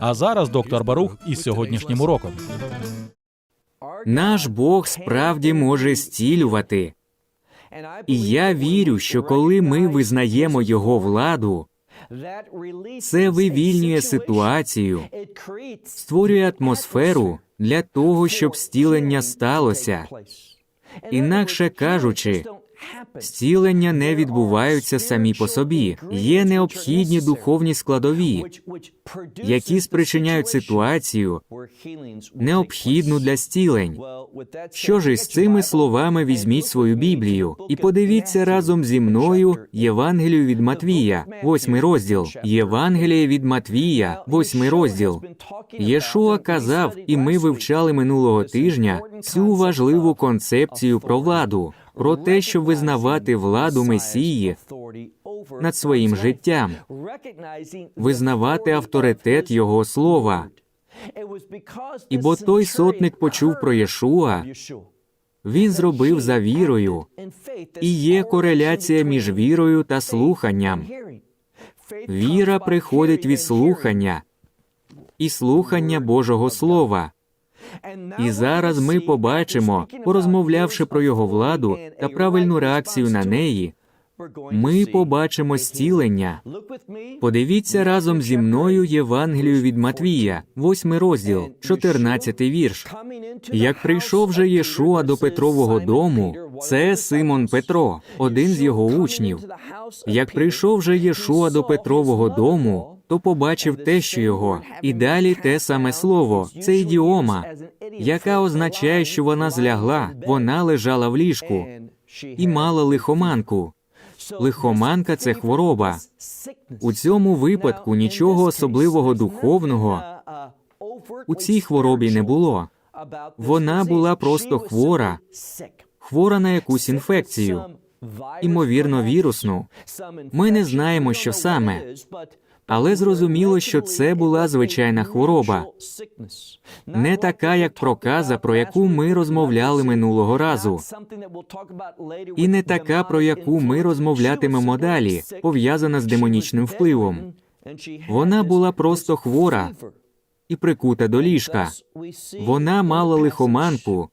А зараз доктор Барух із сьогоднішнім уроком. Наш Бог справді може зцілювати. І я вірю, що коли ми визнаємо Його владу, це вивільнює ситуацію, створює атмосферу для того, щоб зцілення сталося. Інакше кажучи, зцілення не відбуваються самі по собі. Є необхідні духовні складові, які спричиняють ситуацію, необхідну для зцілень. Що ж із цими словами візьміть свою Біблію і подивіться разом зі мною Євангелію від Матвія, восьмий розділ. Євангеліє від Матвія, восьмий розділ. Єшуа казав, і ми вивчали минулого тижня цю важливу концепцію про владу, про те, щоб визнавати владу Месії над своїм життям, визнавати авторитет Його слова. І бо той сотник почув про Єшуа, він зробив за вірою, і є кореляція між вірою та слуханням. Віра приходить від слухання і слухання Божого Слова. І зараз ми побачимо, порозмовлявши про його владу та правильну реакцію на неї, ми побачимо зцілення. Подивіться разом зі мною Євангелію від Матвія, восьмий розділ, 14 вірш. Як прийшов же Єшуа до Петрового дому, це Симон Петро, один з його учнів. Як прийшов же Єшуа до Петрового дому, то побачив те, що його, і далі те саме слово, це ідіома, яка означає, що вона злягла, вона лежала в ліжку і мала лихоманку. Лихоманка це хвороба. У цьому випадку нічого особливого духовного у цій хворобі не було. Вона була просто хвора, хвора на якусь інфекцію, імовірно, вірусну. Ми не знаємо, що саме, але зрозуміло, що це була звичайна хвороба, не така, як проказа, про яку ми розмовляли минулого разу, і не така, про яку ми розмовлятимемо далі, пов'язана з демонічним впливом. Вона була просто хвора і прикута до ліжка. Вона мала лихоманку.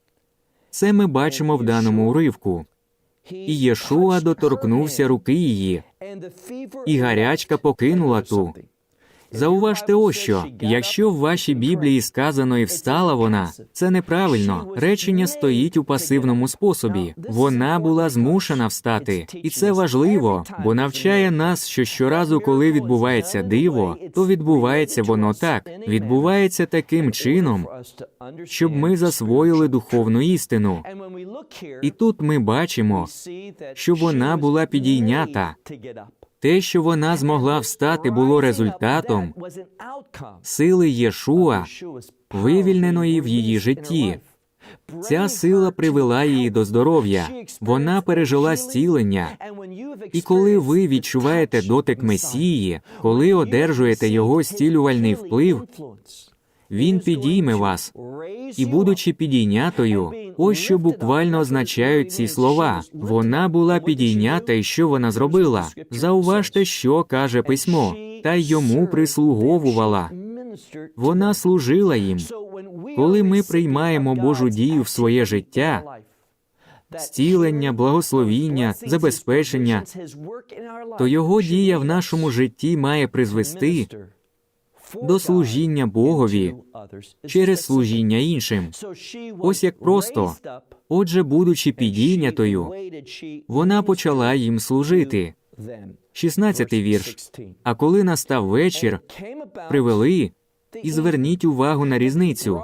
Це ми бачимо в даному уривку. І Єшуа доторкнувся руки її, і гарячка покинула ту. Зауважте ось що, якщо в вашій Біблії сказано і встала вона, це неправильно. Речення стоїть у пасивному способі. Вона була змушена встати, і це важливо, бо навчає нас, що щоразу, коли відбувається диво, то відбувається воно так, відбувається таким чином, щоб ми засвоїли духовну істину. І тут ми бачимо, що вона була підійнята. Те, що вона змогла встати, було результатом сили Єшуа, вивільненої в її житті. Ця сила привела її до здоров'я. Вона пережила зцілення. І коли ви відчуваєте дотик Месії, коли одержуєте його зцілювальний вплив, він підійме вас. І, будучи підійнятою, ось що буквально означають ці слова. Вона була підійнята, і що вона зробила. Зауважте, що каже письмо, та й йому прислуговувала. Вона служила їм. Коли ми приймаємо Божу дію в своє життя, зцілення, благословіння, забезпечення, то його дія в нашому житті має призвести до служіння Богові через служіння іншим. Ось як просто. Отже, будучи підійнятою, вона почала їм служити. 16-й вірш. А коли настав вечір, привели і зверніть увагу на різницю.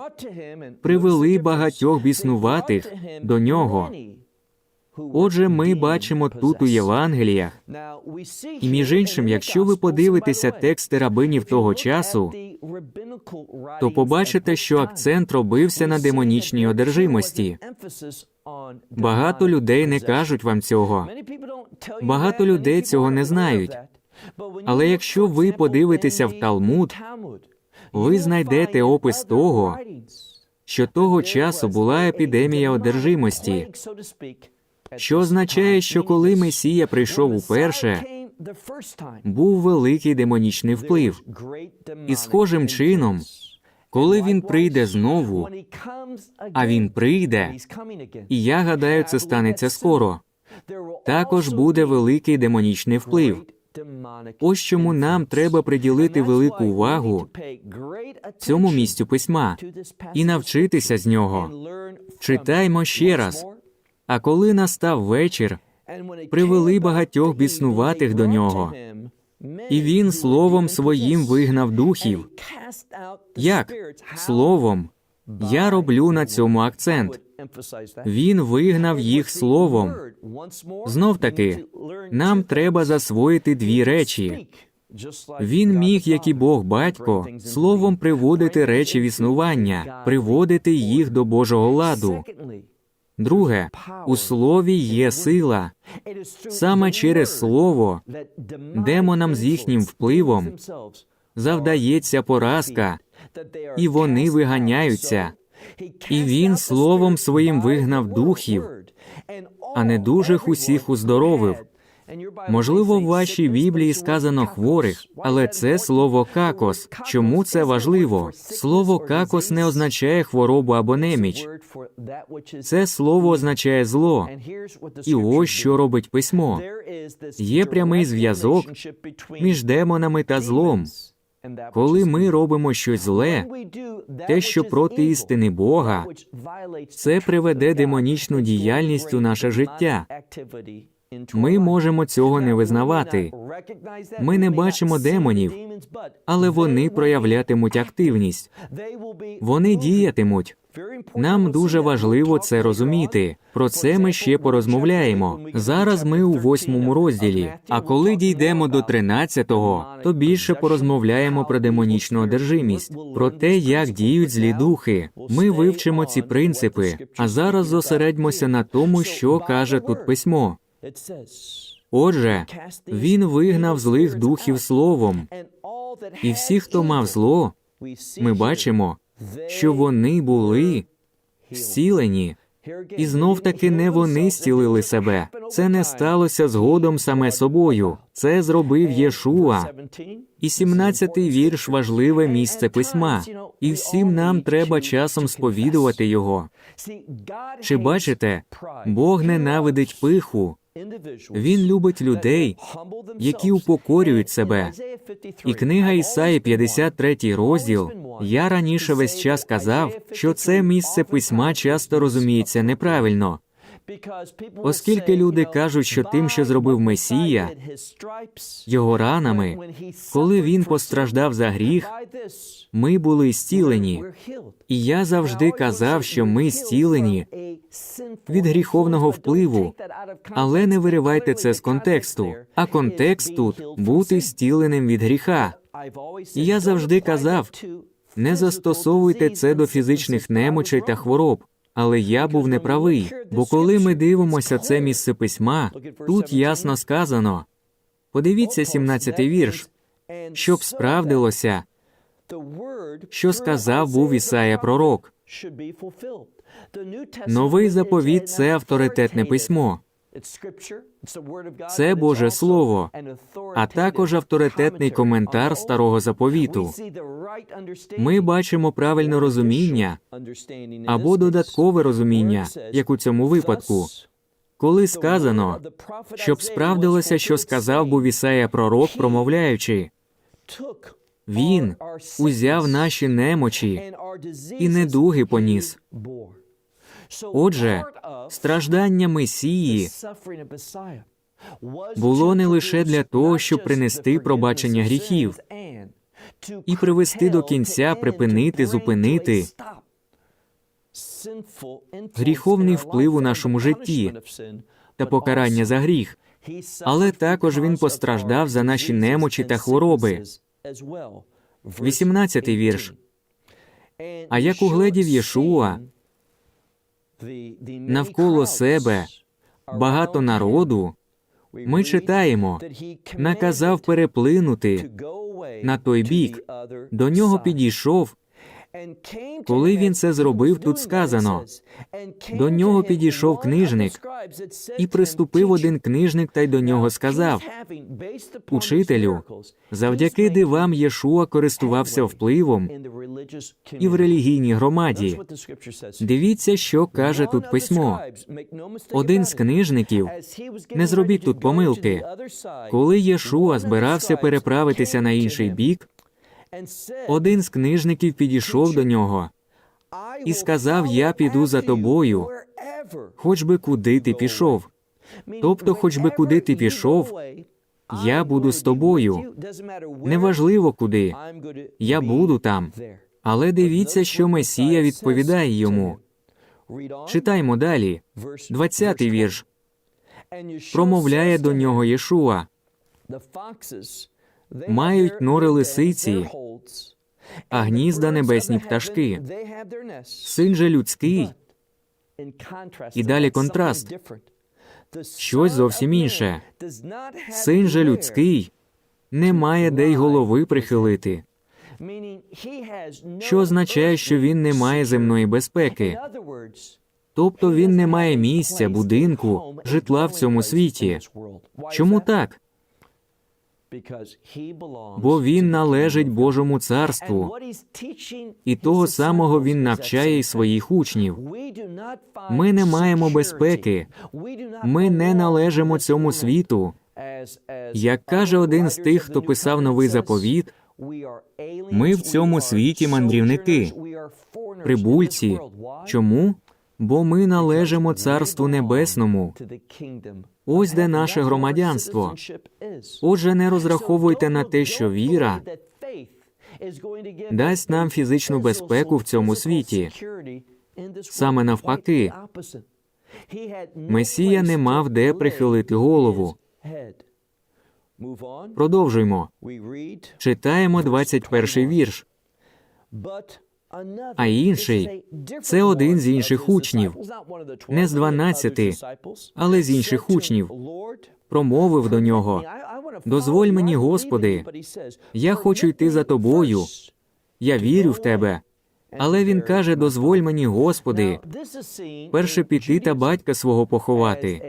Привели багатьох біснуватих до нього. Отже, ми бачимо тут у Євангеліях. І між іншим, якщо ви подивитеся тексти рабинів того часу, то побачите, що акцент робився на демонічній одержимості. Багато людей не кажуть вам цього. Багато людей цього не знають. Але якщо ви подивитеся в Талмуд, Ви знайдете опис того, що того часу була епідемія одержимості, що означає, що коли Месія прийшов уперше, був великий демонічний вплив. І схожим чином, коли він прийде знову, а він прийде, і я гадаю, це станеться скоро. Також буде великий демонічний вплив. Ось чому нам треба приділити велику увагу цьому місцю письма і навчитися з нього. Читаймо ще раз. А коли настав вечір, привели багатьох біснуватих до нього. і він словом своїм вигнав духів. Як? Словом. Я роблю на цьому акцент. Він вигнав їх словом. Знов таки, нам треба засвоїти дві речі. Він міг, як і Бог батько, словом приводити речі в існування, приводити їх до Божого ладу. Друге, у слові є сила. Саме через слово демонам з їхнім впливом завдається поразка, і вони виганяються. І він словом своїм вигнав духів, а недужих усіх уздоровив. Можливо, в вашій Біблії сказано хворих, але це слово какос. Чому це важливо? Слово какос не означає хворобу або неміч. Це слово означає зло. І ось що робить письмо. Є прямий зв'язок між демонами та злом. Коли ми робимо щось зле, те, що проти істини Бога, це приведе демонічну діяльність у наше життя. Ми можемо цього не визнавати. Ми не бачимо демонів, але вони проявлятимуть активність. Вони діятимуть. Нам дуже важливо це розуміти. Про це ми ще порозмовляємо. Зараз ми у восьмому розділі. А коли дійдемо до тринадцятого, то більше порозмовляємо про демонічну одержимість, про те, як діють злі духи. Ми вивчимо ці принципи. А зараз зосередьмося на тому, що каже тут письмо. Отже, він вигнав злих духів словом, і всі, хто мав зло, ми бачимо, що вони були зцілені. І знов таки не вони зцілили себе. Це не сталося згодом саме собою. Це зробив Єшуа. І 17-й вірш важливе місце письма. І всім нам треба часом сповідувати його. Чи бачите, Бог ненавидить пиху. Він любить людей, які упокорюють себе. І книга Ісаї, 53 розділ. Я раніше весь час казав, що це місце письма часто розуміється неправильно, оскільки люди кажуть, що тим, що зробив Месія, його ранами, коли він постраждав за гріх, ми були зцілені. І я завжди казав, що ми зцілені від гріховного впливу, але не виривайте це з контексту. А контекст тут бути зціленим від гріха. І я завжди казав, не застосовуйте це до фізичних немочей та хвороб. Але я був неправий, бо коли ми дивимося це місце письма, тут ясно сказано. Подивіться 17-й вірш, щоб справдилося, що сказав був Ісая пророк. Новий заповіт це авторитетне письмо. Це Боже Слово, а також авторитетний коментар старого заповіту. Ми бачимо правильне розуміння або додаткове розуміння, як у цьому випадку. Коли сказано, щоб справдилося, що сказав був Ісая пророк, промовляючи, він узяв наші немочі і недуги поніс. Отже, страждання Месії було не лише для того, щоб принести пробачення гріхів і привести до кінця, припинити, зупинити гріховний вплив у нашому житті, та покарання за гріх, але також він постраждав за наші немочі та хвороби. 18-й вірш. А як угледів Єшуа Навколо себе багато народу, ми читаємо, наказав переплинути на той бік. До нього підійшов, Коли він це зробив, тут сказано. До нього підійшов книжник і приступив один книжник та й до нього сказав: Учителю, завдяки дивам Єшуа користувався впливом і в релігійній громаді. Дивіться, що каже тут письмо. Один з книжників, не зробіть тут помилки, коли Єшуа збирався переправитися на інший бік, один з книжників підійшов до нього, і сказав: Я піду за тобою, хоч би куди ти пішов. Тобто, хоч би куди ти пішов, Я буду з тобою. Неважливо куди, я буду там. Але дивіться, що Месія відповідає йому. Читаймо далі. 20-й вірш. Промовляє до нього Єшуа. Мають нори лисиці, а гнізда небесні пташки. Син же людський, І далі контраст. щось зовсім інше. Син же людський не має де й голови прихилити, що означає, що він не має земної безпеки. Тобто він не має місця, будинку, житла в цьому світі. Чому так? Бо він належить Божому царству, і того самого він навчає й своїх учнів. Ми не маємо безпеки, ми не належимо цьому світу. Як каже один з тих, хто писав новий заповіт, ми в цьому світі мандрівники, прибульці. Чому? Бо ми належимо Царству Небесному. Ось де наше громадянство. Отже, не розраховуйте на те, що віра дасть нам фізичну безпеку в цьому світі. Саме навпаки, Месія не мав де прихилити голову. Продовжуймо. Читаємо 21 вірш. А інший це один з інших учнів, не з дванадцяти, але з інших учнів. Промовив до нього: Дозволь мені, Господи, я хочу йти за тобою. Я вірю в тебе. Але він каже: Дозволь мені, Господи, перше піти та батька свого поховати.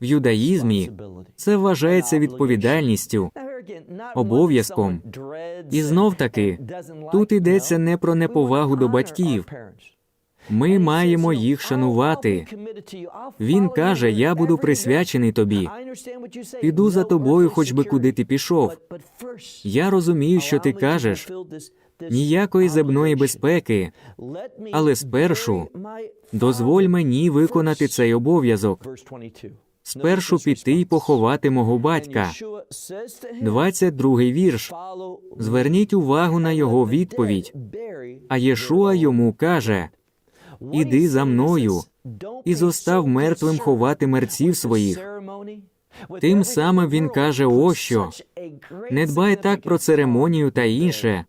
В юдаїзмі це вважається відповідальністю, обов'язком. І знов таки, тут йдеться не про неповагу до батьків. Ми маємо їх шанувати. Він каже: Я буду присвячений тобі. Піду за тобою, хоч би куди ти пішов. Я розумію, що ти кажеш. Ніякої земної безпеки, але спершу дозволь мені виконати цей обов'язок. Спершу піти й поховати мого батька. 22-й вірш. Зверніть увагу на його відповідь. А Єшуа йому каже: Іди за мною і зостав мертвим ховати мерців своїх. Тим самим він каже: ось що не дбай так про церемонію та інше.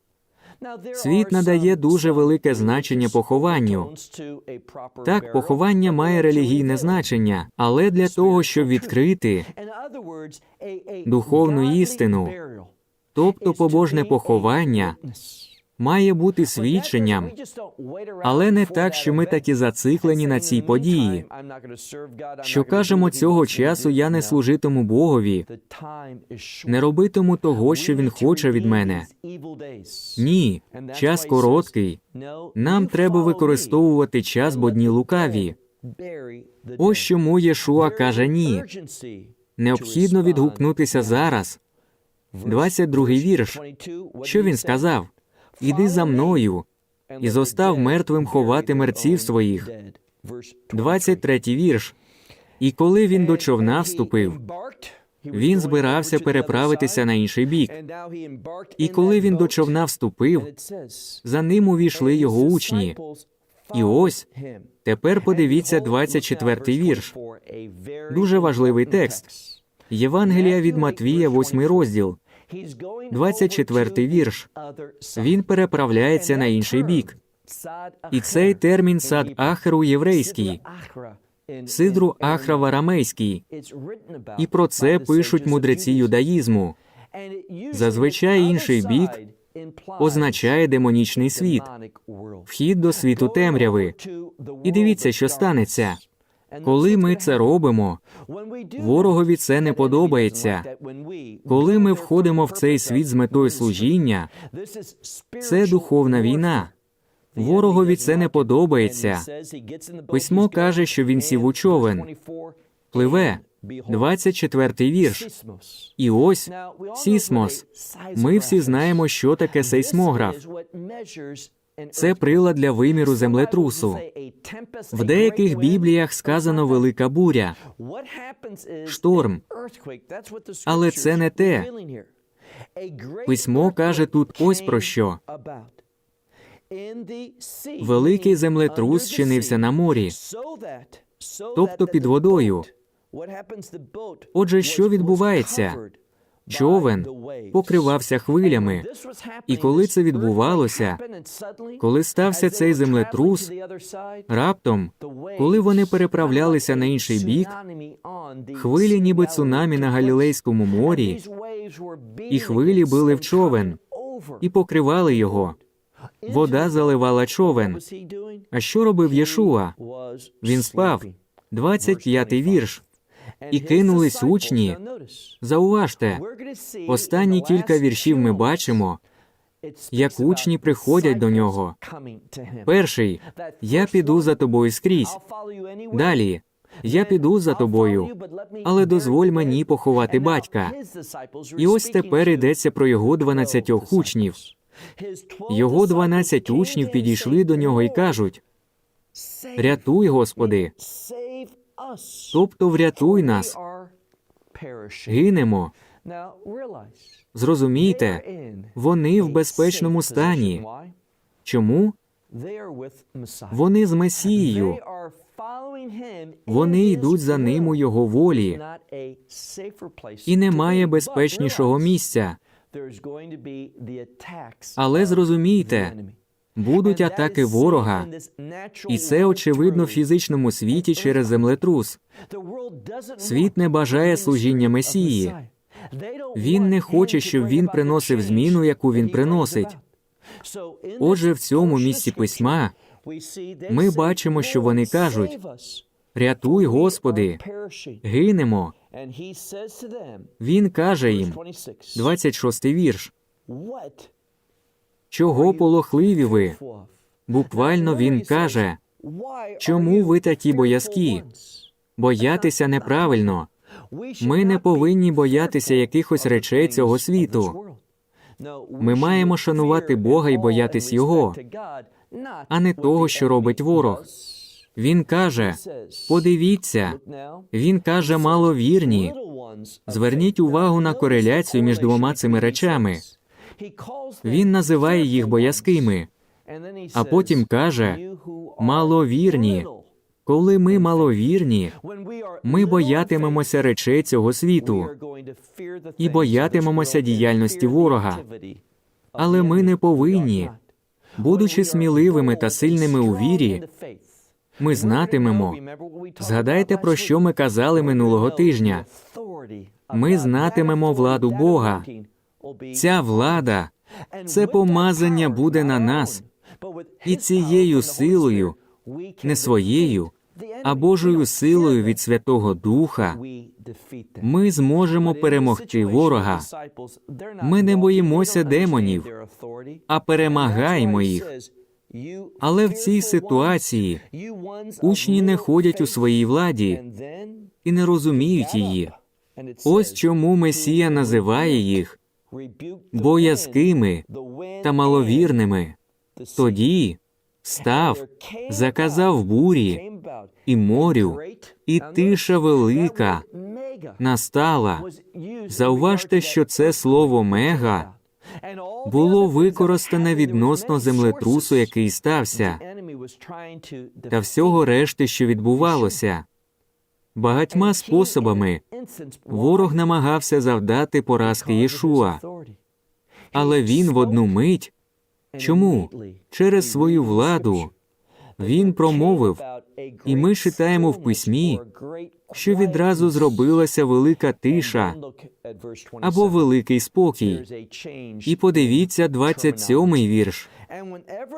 Світ надає дуже велике значення похованню. Так, поховання має релігійне значення, але для того, щоб відкрити духовну істину, тобто побожне поховання, має бути свідченням, але не так, що ми такі зациклені на цій події. Що кажемо цього часу, я не служитиму Богові, не робитиму того, що він хоче від мене. Ні, час короткий. Нам треба використовувати час, бо дні лукаві. Ось чому Єшуа каже ні. Необхідно відгукнутися зараз. 22-й вірш. Що він сказав? Іди за мною і зостав мертвим ховати мерців своїх. 23-й вірш. І коли він до човна вступив, він збирався переправитися на інший бік. І коли він до човна вступив, за ним увійшли його учні. І ось тепер подивіться 24-й вірш. Дуже важливий текст. Євангелія від Матвія, 8 розділ. 24-й вірш. Він переправляється на інший бік. І цей термін сад Ахру єврейський, сидру Ахра в арамейський. І про це пишуть мудреці юдаїзму. Зазвичай інший бік Означає демонічний світ, вхід до світу темряви. І дивіться, що станеться. Коли ми це робимо, ворогові це не подобається. Коли ми входимо в цей світ з метою служіння, це духовна війна. Ворогові це не подобається. Письмо каже, що він сів у човен, пливе. 24-й вірш. І ось сісмос. Ми всі знаємо, що таке сейсмограф. Це прилад для виміру землетрусу. В деяких бібліях сказано велика буря, шторм. але це не те. Письмо каже тут ось про що. Великий землетрус чинився на морі, тобто під водою. Отже, що відбувається? Човен покривався хвилями. І коли це відбувалося, коли стався цей землетрус, раптом, коли вони переправлялися на інший бік, хвилі, ніби цунамі на Галілейському морі, і хвилі били в човен і покривали його. Вода заливала човен. А що робив Єшуа? Він спав. 25-й вірш. І кинулись учні. Зауважте, останні кілька віршів ми бачимо, як учні приходять до нього. Перший я піду за тобою скрізь. Далі я піду за тобою, але дозволь мені поховати батька. І ось тепер йдеться про його дванадцятьох учнів. Його дванадцять учнів підійшли до нього і кажуть: Рятуй, Господи, тобто врятуй нас, гинемо. Зрозумійте, вони в безпечному стані. Чому? Вони з Месією. Вони йдуть за ним у його волі, і немає безпечнішого місця. Але зрозумійте, будуть атаки ворога, і це очевидно в фізичному світі через землетрус. Світ не бажає служіння Месії. Він не хоче, щоб він приносив зміну, яку він приносить. Отже, в цьому місці письма ми бачимо, що вони кажуть: Рятуй, Господи, гинемо. Він каже їм, 26-й вірш. Чого полохливі ви? Буквально він каже, чому ви такі боязкі? Боятися неправильно. Ми не повинні боятися якихось речей цього світу. Ми маємо шанувати Бога і боятись Його, а не того, що робить ворог. Він каже: подивіться, він каже маловірні. Зверніть увагу на кореляцію між двома цими речами. Він називає їх боязкими, а потім каже маловірні. Коли ми маловірні, ми боятимемося речей цього світу і боятимемося діяльності ворога. Але ми не повинні, будучи сміливими та сильними у вірі, ми знатимемо. Згадайте, про що ми казали минулого тижня. Ми знатимемо владу Бога. Ця влада, це помазання буде на нас, і цією силою, не своєю, а Божою силою від Святого Духа, ми зможемо перемогти ворога. Ми не боїмося демонів, а перемагаємо їх. Але в цій ситуації учні не ходять у своїй владі і не розуміють її. Ось чому Месія називає їх боязкими та маловірними. Тоді став, заказав бурі і морю, і тиша велика настала. Зауважте, що це слово мега було використане відносно землетрусу, який стався. та всього решти, що відбувалося. Багатьма способами. ворог намагався завдати поразки Єшуа, але він в одну мить чому? Через свою владу. він промовив, і ми читаємо в письмі, що відразу зробилася велика тиша. або великий спокій. І подивіться 27-й вірш.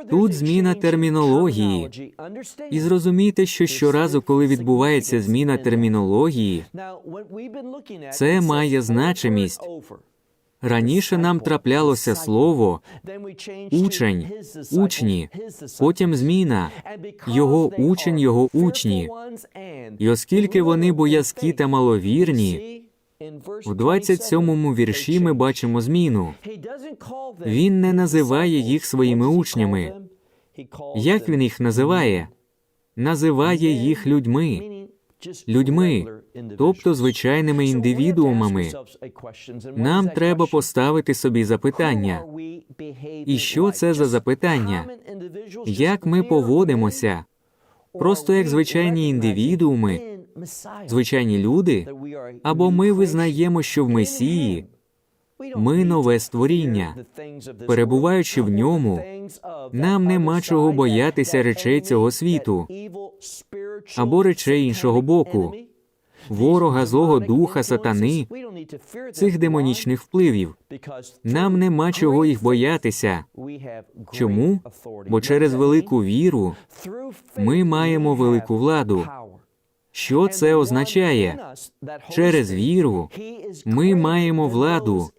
Тут зміна термінології. І зрозумійте, що щоразу, коли відбувається зміна термінології, це має значимість. раніше нам траплялося слово учень, учні, потім зміна, його учень, його учні. І оскільки вони боязкі та маловірні, в 27-му вірші ми бачимо зміну. Він не називає їх своїми учнями. Як він їх називає? Називає їх людьми, людьми, тобто звичайними індивідуумами. Нам треба поставити собі запитання. І що це за запитання? Як ми поводимося? Просто як звичайні індивідууми, звичайні люди? Або ми визнаємо, що в Месії ми нове створіння. Перебуваючи в ньому, нам нема чого боятися речей цього світу або речей іншого боку, ворога, злого духа, сатани, цих демонічних впливів. Нам нема чого їх боятися. Чому? Бо через велику віру ми маємо велику владу. Що це означає? Через віру ми маємо владу,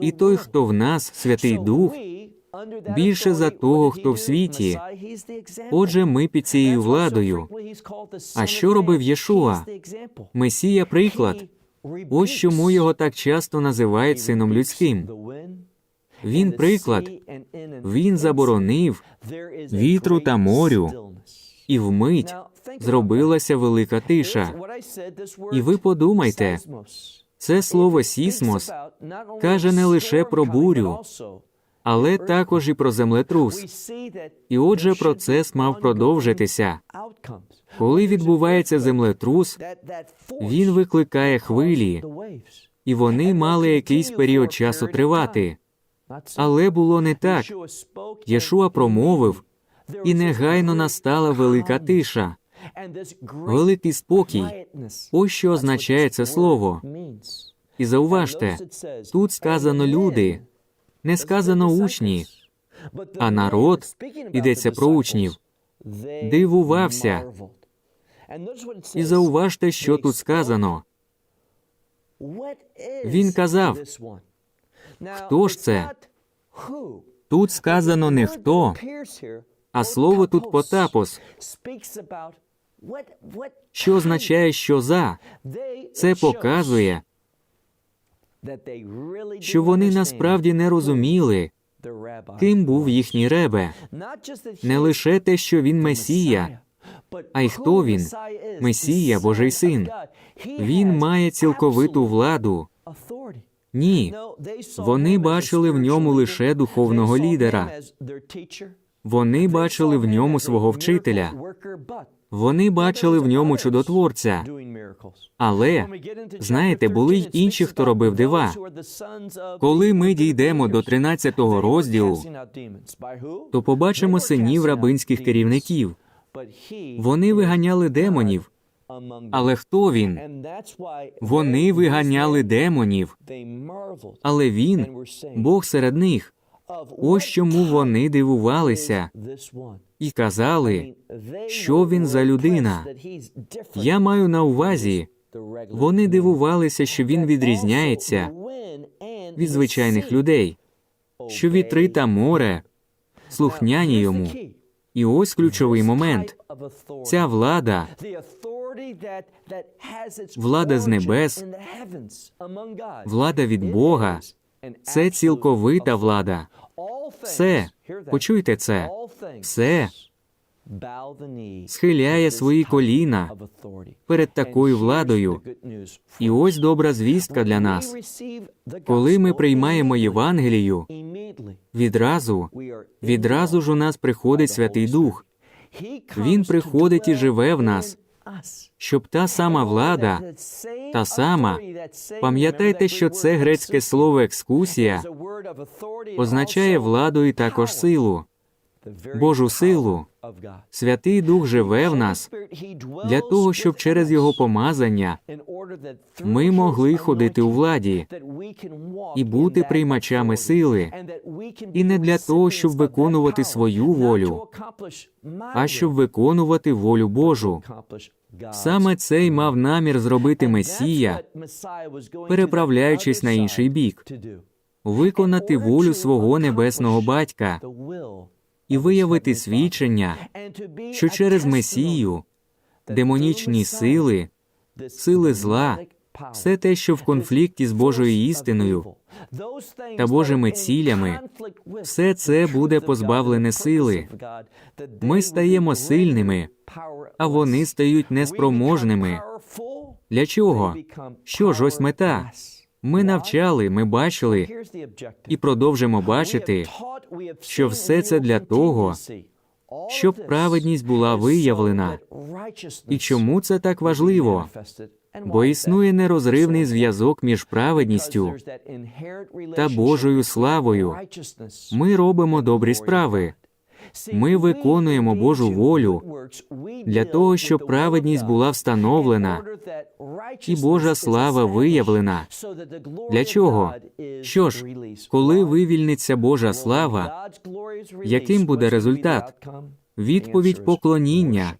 і той, хто в нас, Святий Дух, більше за того, хто в світі. Отже, ми під цією владою. А що робив Єшуа? Месія приклад. Ось чому його так часто називають сином людським. Він приклад. Він заборонив вітру та морю, і вмить зробилася велика тиша. І ви подумайте, це слово сісмос каже не лише про бурю, але також і про землетрус. І отже, процес мав продовжитися. Коли відбувається землетрус, він викликає хвилі, і вони мали якийсь період часу тривати. Але було не так. Єшуа промовив, і негайно настала велика тиша, великий спокій. Ось що означає це слово. І зауважте, тут сказано люди, не сказано учні, а народ, йдеться про учнів, дивувався. І зауважте, що тут сказано. Він казав, Хто ж це? Тут сказано не хто, а слово тут потапос, що означає, що за. Це показує, що вони насправді не розуміли, ким був їхній ребе. Не лише те, що він Месія, а й хто він? Месія, Божий син. він має цілковиту владу. Ні, вони бачили в ньому лише духовного лідера. Вони бачили в ньому свого вчителя. Вони бачили в ньому чудотворця. Але знаєте, були й інші, хто робив дива. Коли ми дійдемо до 13-го розділу, то побачимо синів рабинських керівників. Вони виганяли демонів. Але хто він? Вони виганяли демонів, але він Бог серед них. Ось чому вони дивувалися і казали, що він за людина. Я маю на увазі, вони дивувалися, що він відрізняється від звичайних людей, що вітри та море слухняні йому. І ось ключовий момент. Ця влада, влада з небес, влада від Бога, це цілковита влада. Все, почуйте це, все. Схиляє свої коліна перед такою владою. І ось добра звістка для нас. Коли ми приймаємо Євангелію, відразу, відразу ж у нас приходить Святий Дух, Він приходить і живе в нас, щоб та сама влада, та сама, пам'ятайте, що це грецьке слово екскусія означає владу і також силу, Божу силу. Святий Дух живе в нас для того, щоб через його помазання ми могли ходити у владі і бути приймачами сили, і не для того, щоб виконувати свою волю, а щоб виконувати волю Божу. Саме це й мав намір зробити Месія, переправляючись на інший бік, виконати волю свого небесного батька. і виявити свідчення, що через Месію демонічні сили, сили зла, все те, що в конфлікті з Божою істиною та Божими цілями, все це буде позбавлене сили. Ми стаємо сильними, а вони стають неспроможними. Для чого? Що ж ось мета? Ми навчали, ми бачили і продовжимо бачити, що все це для того, щоб праведність була виявлена. І чому це так важливо? Бо існує нерозривний зв'язок між праведністю та Божою славою. Ми робимо добрі справи. Ми виконуємо Божу волю для того, щоб праведність була встановлена і Божа слава виявлена. Для чого? Що ж, коли вивільниться Божа слава, яким буде результат? Відповідь поклоніння.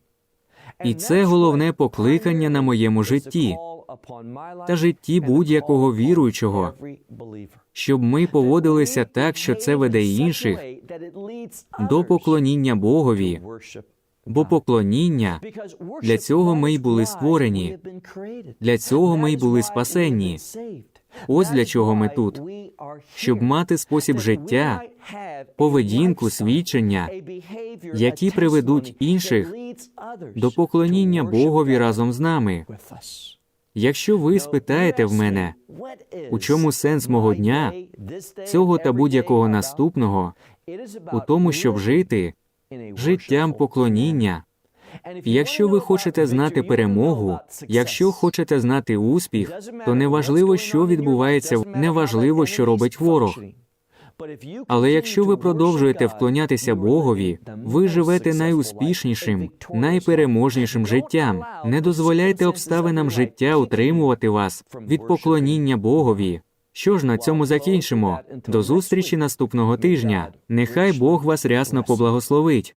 І це головне покликання на моєму житті та житті будь-якого віруючого, щоб ми поводилися так, що це веде інших до поклоніння Богові, бо поклоніння для цього ми й були створені, для цього ми й були спасенні. Ось для чого ми тут, щоб мати спосіб життя, поведінку, свідчення, які приведуть інших до поклоніння Богові разом з нами. Якщо ви спитаєте в мене, у чому сенс мого дня, цього та будь-якого наступного, у тому, щоб жити життям поклоніння. Якщо ви хочете знати перемогу, якщо хочете знати успіх, то неважливо, що відбувається, неважливо, що робить ворог. Але якщо ви продовжуєте вклонятися Богові, ви живете найуспішнішим, найпереможнішим життям. Не дозволяйте обставинам життя утримувати вас від поклоніння Богові. Що ж на цьому закінчимо? До зустрічі наступного тижня. Нехай Бог вас рясно поблагословить.